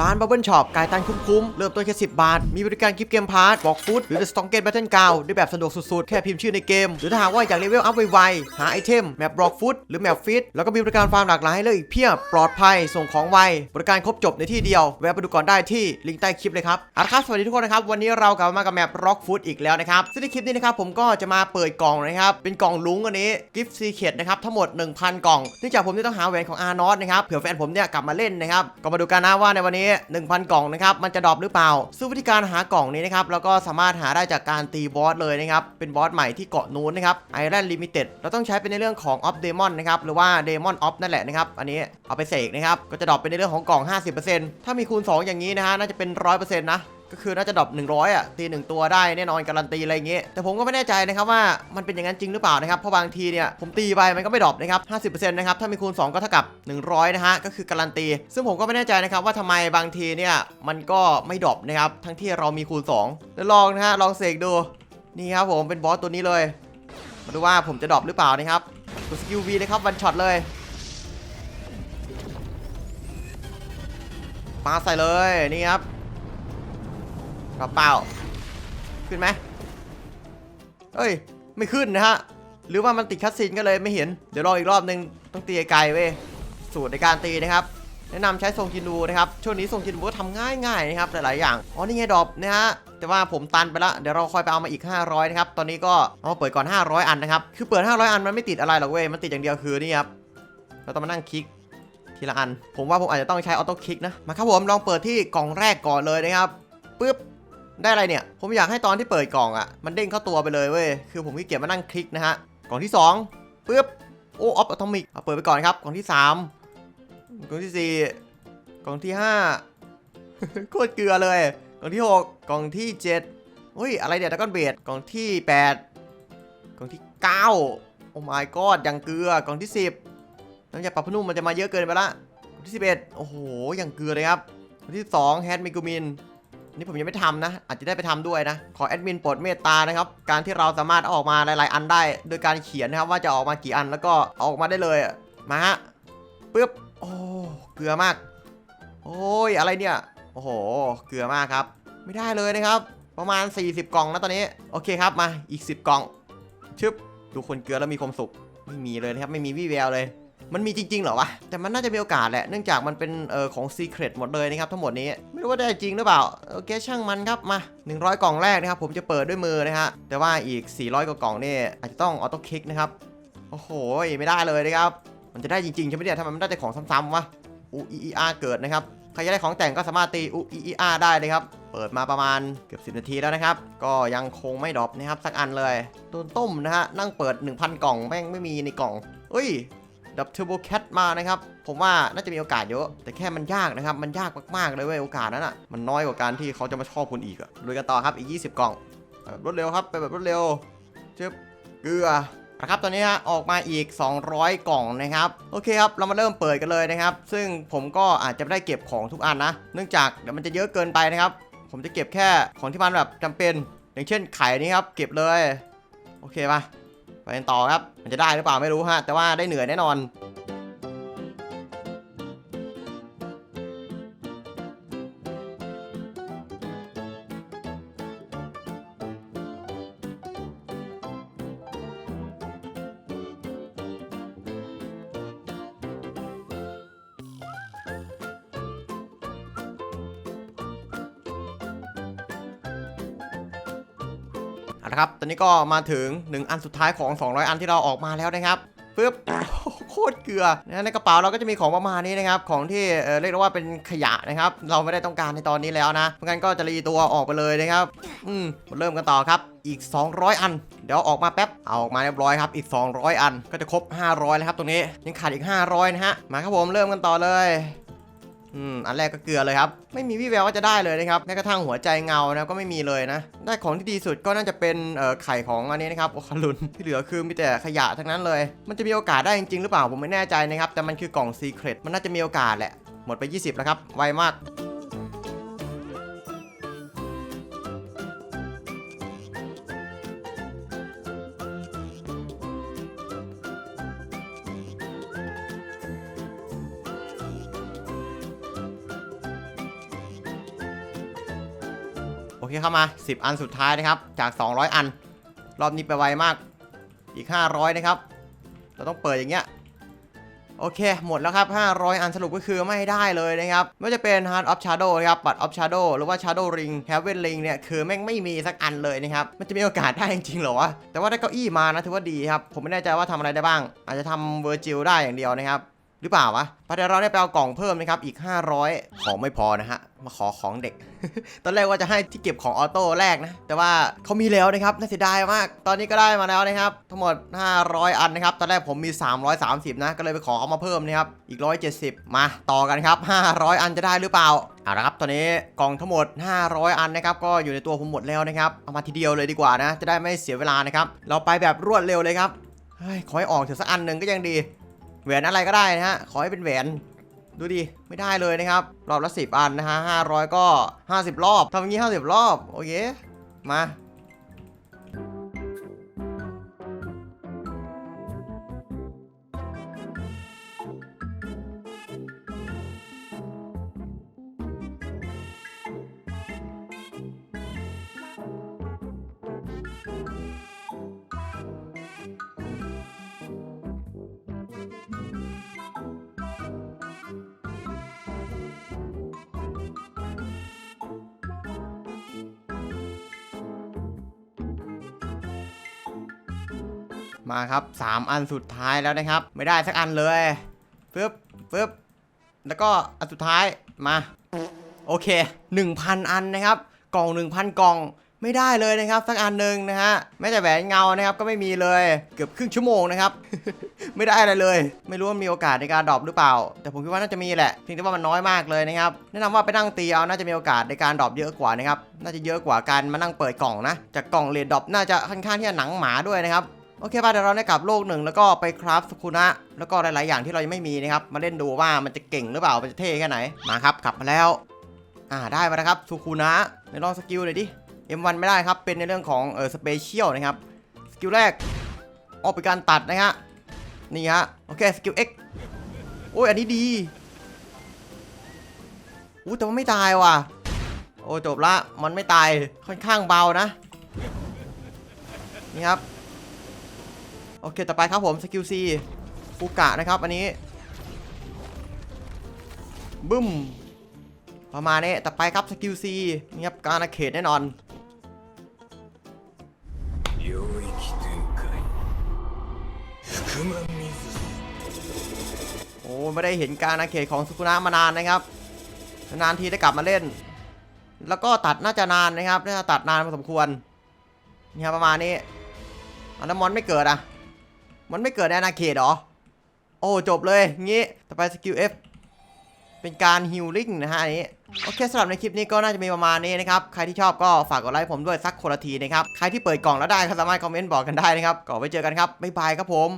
ร้านบับเบิลช็อปกายตันคุ้มๆ เริ่มต้นแค่ 10 บาท มีบริการกิฟต์เกมพาร์ทบอกฟุตหรือ The Strongest Battle Ground ได้แบบสะดวกสุดๆ แค่พิมพ์ชื่อในเกม หรือถ้าหากว่าอยากเลเวลอัพไวๆ หาไอเทม แมปบล็อกฟุตหรือแมปฟิตแล้วก็มีบริการฟาร์มหลากหลายให้เลือกอีกเพียบ ปลอดภัย ส่งของไว บริการครบจบในที่เดียว แวะไปดูก่อนได้ที่ลิงก์ใต้คลิปเลยครับอาละครับสวัสดีทุกคนนะครับวันนี้เรากลับมากับแมปบล็อกฟุตอีกแล้วนะครับซึ่งในคลิปนี้นะครับผมก็จะมาเปิดกล่องนะครับเป็นกล่องลุงอันนี้กิฟต์ซีเคดนะครับทั้งหมด 1,000 กล่องเนื่องจากผมจะต้องหาแหวนของอาร์นอสนะครับเผื่อแฟนผมเนี่ยกลับมาเล่นนะครับก็มาดูกันนะว่าในวันนี้1,000 กล่องนะครับมันจะดรอปหรือเปล่า ซึ่งวิธีการหากล่องนี้นะครับเราก็สามารถหาได้จากการตีบอสเลยนะครับเป็นบอสใหม่ที่เกาะนู้นนะครับไอรอนลิมิเต็ดเราต้องใช้เป็นในเรื่องของออฟเดมอนนะครับหรือว่าเดมอนออฟนั่นแหละนะครับอันนี้เอาไปเสกนะครับก็จะดรอปเป็นในเรื่องของกล่อง 50%ถ้ามีคูณ 2 อย่างนี้นะฮะน่าจะเป็น 100%นะ ก็คือน่าจะดรอป100 อะ ตีหนึ่งตัวได้แน่นอนการันตีอะไรอย่างเงี้ยแต่ผมก็ไม่แน่ใจนะครับว่ามันเป็นอย่างนั้นจริงหรือเปล่านะครับเพราะบางทีเนี่ยผมตีไปมันก็ไม่ดรอปนะครับ 50%นะครับถ้ามีคูณ 2 ก็เท่ากับ 100 นะฮะก็คือการันตี ซึ่งผมก็ไม่แน่ใจนะครับว่าทำไมบางทีเนี่ยมันก็ไม่ดรอปนะครับทั้งที่เรามีคูณ 2 แล้วลองนะฮะลองเสกดูนี่ครับผมเป็นบอสตัวนี้เลยมาดูว่าผมจะดรอปหรือเปล่านะครับกดสกิลวีเลยครับวันช็อตเลยปาใส่เลยนี่ครับ กระเป๋าขึ้นไหมเอ้ย ไม่ขึ้นนะฮะ หรือว่ามันติดคัสซีนก็เลยไม่เห็น เดี๋ยวรออีกรอบนึงต้องตีไกลเว้ย สูตรในการตีนะครับ แนะนำใช้ทรงจินดูนะครับ ช่วงนี้ทรงจินดูก็ทำง่ายๆนะครับ หลาย ๆ อย่าง อ๋อ นี่ไงดอปนะฮะ แต่ว่าผมตันไปล้วเดี๋ยวเราค่อยไปเอามาอีก 500 นะครับ ตอนนี้ก็เอามาเปิดก่อน 500 อันนะครับ คือเปิด 500 อันมันไม่ติดอะไรหรอกเว้ย มันติดอย่างเดียวคือนี่ครับ เราต้องมานั่งคลิกทีละอัน ผมว่าผมอาจจะต้องใช้ออโต้คลิกนะ มาครับผมลองเปิดที่กล่องแรกก่อนเลยนะครับปึ๊บ ได้อะไรเนี่ย ผมอยากให้ตอนที่เปิดกล่องอะ่ะ มันเด้งเข้าตัวไปเลยเว้ย คือผมขี้เกียจมานั่งคลิกนะฮะ กล่องที่2ปึ๊บ โอ้ออฟอะตอมิกเปิดไปก่อนครับ กล่องที่ 3 กล่องที่ 4 กล่องที่5โคตรเกลือเลย กล่องที่ 6 กล่องที่7อุ้ย อะไรเนี่ยตะก้อนเบดกล่องที่ 8 กล่องที่ 9 โอ้ my god ยังเกลือ กล่องที่ 10น้ำยาปรับผ้านุ่มมันจะมาเยอะเกินไปละ กล่องที่ 11 โอ้โห ยังเกลือเลยครับ กล่องที่2แฮนด์มิกูมิน นี่ผมยังไม่ทำนะ อาจจะได้ไปทำด้วยนะ ขอแอดมินโปรดเมตตานะครับ การที่เราสามารถเอาออกมาหลาย ๆ อันได้ โดยการเขียนนะครับว่าจะออกมากี่อันแล้วก็เอาออกมาได้เลยมาฮะปึ๊บโอ้เกลือมาก โอ้ยอะไรเนี่ยโอ้โห เกลือมากครับ ไม่ได้เลยนะครับ ประมาณ 40 กล่องนะตอนนี้ โอเคครับมาอีก 10 กล่องชึบดูคนเกลือแล้วมีความสุขไม่มีเลยนะครับไม่มีวี่แววเลยมันมีจริงๆเหรอวะ แต่มันน่าจะมีโอกาสแหละ เนื่องจากมันเป็นออของ Secret หมดเลยนะครับทั้งหมดนี้ รู้ว่าได้จริงหรือเปล่าโอเคช่างมันครับมา 100 กล่องแรกนะครับผมจะเปิดด้วยมือนะฮะแต่ว่าอีก 400 กว่ากล่องนี่อาจจะต้องออโต้คลิกนะครับโอ้โหไม่ได้เลยนะครับมันจะได้จริงๆใช่ไหมเนี่ยทำไมมันได้แต่ของซ้ำๆวะอูอีอาเกิดนะครับใครจะได้ของแต่งก็สามารถตีอูอีอาได้เลยครับเปิดมาประมาณเกือบ 10 นาทีแล้วนะครับ ก็ยังคงไม่ดรอปนะครับสักอันเลยโดนต้มนะฮะนั่งเปิด 1,000 กล่องแม่งไม่มีในกล่องเอ้ย ดับเทอร์โบแคทมานะครับ ผมว่าน่าจะมีโอกาสเยอะ แต่แค่มันยากนะครับ มันยากมากๆเลยเว้ยโอกาสนั้นอะ มันน้อยกว่าการที่เขาจะมาชอบคุณอีกอะลุยกันต่อครับอีก 20 กล่องแบบรวดเร็วครับไปแบบรวดเร็วเจ็บเกลือนะครับตอนนี้ฮะออกมาอีก 200 กล่องนะครับ โอเคครับ เรามาเริ่มเปิดกันเลยนะครับ ซึ่งผมก็อาจจะไม่ได้เก็บของทุกอันนะ เนื่องจากเดี๋ยวมันจะเยอะเกินไปนะครับ ผมจะเก็บแค่ของที่มันแบบจำเป็น อย่างเช่นไข่นี้ครับ เก็บเลย โอเคปะ ไปกันต่อครับ มันจะได้หรือเปล่าไม่รู้ฮะ แต่ว่าได้เหนื่อยแน่นอน เอาละครับ ตอนนี้ก็มาถึง 1 อันสุดท้ายของ 200 อันที่เราออกมาแล้วนะครับปึ๊บโคตรเกลือนะในกระเป๋าเราก็จะมีของประมาณนี้นะครับ ของที่เเรียกว่าเป็นขยะนะครับ เราไม่ได้ต้องการในตอนนี้แล้วนะเพราะงั้นก็จะรีตัวออกไปเลยนะครับ อืมเริ่มกันต่อครับ อีก 200 อัน เดี๋ยวออกมาแป๊บ เอาออกมาเรียบร้อยครับ อีก 200 อัน ก็จะครบ 500 แล้วครับตรงนี้ ยังขาดอีก 500 นะฮะ มาครับผม เริ่มกันต่อเลย อืมอันแรกก็เกลือเลยครับ ไม่มีวี่แววว่าจะได้เลยนะครับแม้กระทั่งหัวใจเงานะก็ไม่มีเลยนะ ได้ของที่ดีสุดก็น่าจะเป็นเอ่อไข่ของอันนี้นะครับโอคารุนที่เหลือคือมีแต่ขยะทั้งนั้นเลย มันจะมีโอกาสได้จริงๆหรือเปล่าผมไม่แน่ใจนะครับแต่มันคือกล่องซีเครตมันน่าจะมีโอกาสแหละหมดไป 20 แล้วครับไวมาก อเคเข้ามา 10 อันสุดท้ายนะครับ จาก 200 อัน รอบนี้ไปไวมาก อีก 500 นะครับ เราต้องเปิดอย่างเงี้ย โอเค หมดแล้วครับ 500 อันสรุปก็คือไม่ได้เลยนะครับ ไม่ว่าจะเป็น Heart of Shadow นะครับบัตร of Shadow หรือว่า Shadow Ring Heaven Ring เนี่ย คือแม่งไม่มีสักอันเลยนะครับ มันจะมีโอกาสได้จริงๆหรอวะ แต่ว่าได้เก้าอี้มานะถือว่าดีครับ ผมไม่แน่ใจว่าทำอะไรได้บ้าง อาจจะทำเวอร์จิลได้อย่างเดียวนะครับ หรือเปล่าวะพอเดี๋ยวเราได้ไปเอากล่องเพิ่มนะครับ อีก 500 ของไม่พอนะฮะ มาขอของเด็ก ตอนแรกว่าจะให้ที่เก็บของออโต้แรกนะ แต่ว่าเขามีแล้วนะครับ น่าเสียดายมาก ตอนนี้ก็ได้มาแล้วนะครับ ทั้งหมด 500 อันนะครับ ตอนแรกผมมี 330 นะ ก็เลยไปขอเขามาเพิ่มนะครับ อีก 170 มาต่อกันครับ 500 อันจะได้หรือเปล่าเอาละครับตอนนี้กล่องทั้งหมด 500 อันนะครับ ก็อยู่ในตัวผมหมดแล้วนะครับ เอามาทีเดียวเลยดีกว่านะ จะได้ไม่เสียเวลานะครับ เราไปแบบรวดเร็วเลยครับ เฮ้ย ขอให้ออกถึงสักอันหนึ่งก็ยังดี แหวนอะไรก็ได้นะฮะ ขอให้เป็นแหวน ดูดิ ไม่ได้เลยนะครับ รอบละสิบอันนะฮะห้าร้อยก็ห้าสิบรอบทำอย่างนี้ห้าสิบรอบ โอเค มา มาครับ 3 อันสุดท้ายแล้วนะครับ ไม่ได้สักอันเลยปึ๊บปึ๊บแล้วก็อันสุดท้ายมาโอเค 1,000 อันนะครับ กล่อง 1,000 กล่องไม่ได้เลยนะครับ สักอันหนึ่งนะฮะแม้แต่แหวนเงานะครับก็ไม่มีเลยเกือบครึ่งชั่วโมงนะครับ ไม่ได้อะไรเลย ไม่รู้ว่ามีโอกาสในการดรอปหรือเปล่า แต่ผมคิดว่าน่าจะมีแหละเพียงแต่ว่ามันน้อยมากเลยนะครับแนะนำว่าไปนั่งตีเอาน่าจะมีโอกาสในการดรอปเยอะกว่านะครับน่าจะเยอะกว่าการมานั่งเปิดกล่องนะจากกล่องเลดดรอปน่าจะค่อนข้างที่จะหนังหมาด้วยนะครับ โอเคป่ะเดี๋ยวเราได้กลับโลกหนึ่งแล้วก็ไปคราฟสุคุนะแล้วก็หลาย ๆ อย่างที่เรายังไม่มีนะครับ มาเล่นดูว่ามันจะเก่งหรือเปล่า มันจะเท่แค่ไหน มาครับกลับมาแล้ว อ่าได้มาแล้วครับสุคุนะในลองสกิลหน่อยดิ M1 ไม่ได้ครับ เป็นในเรื่องของเออสเปเชียลนะครับ สกิลแรกออกเป็นการตัดนะฮะ นี่ฮะ โอเคสกิล X โอ้ยอันนี้ดีอู้แต่ว่าไม่ตายว่ะ โอ้จบละ มันไม่ตายค่อนข้างเบานะ นี่ครับ โอเค ต่อไปครับผมสกิลซีฟูกะนะครับ อันนี้บึ้ม ประมาณนี้ ต่อไปครับสกิลซีเงียบการอาเขตแน่นอนโอ้ไม่ได้เห็นการอาเขตของสุกุนะมานานนะครับ นานทีได้กลับมาเล่น แล้วก็ตัดน่าจะนานนะครับ น่าจะตัดนานพอสมควรเนี่คบประมาณนี้อันนั้นมอนไม่เกิดอะ มันไม่เกิดในอาณาเขตหรอ โอ้จบเลยงี้ต่อไปสกิล F เป็นการฮิลลิ่งนะฮะอันนี้โอเคสำหรับในคลิปนี้ก็น่าจะมีประมาณนี้นะครับ ใครที่ชอบก็ฝากกดไลค์ผมด้วยสักคนละทีนะครับ ใครที่เปิดกล่องแล้วได้ก็สามารถคอมเมนต์บอกกันได้นะครับก็ไว้เจอกันครับบ๊ายบายครับผม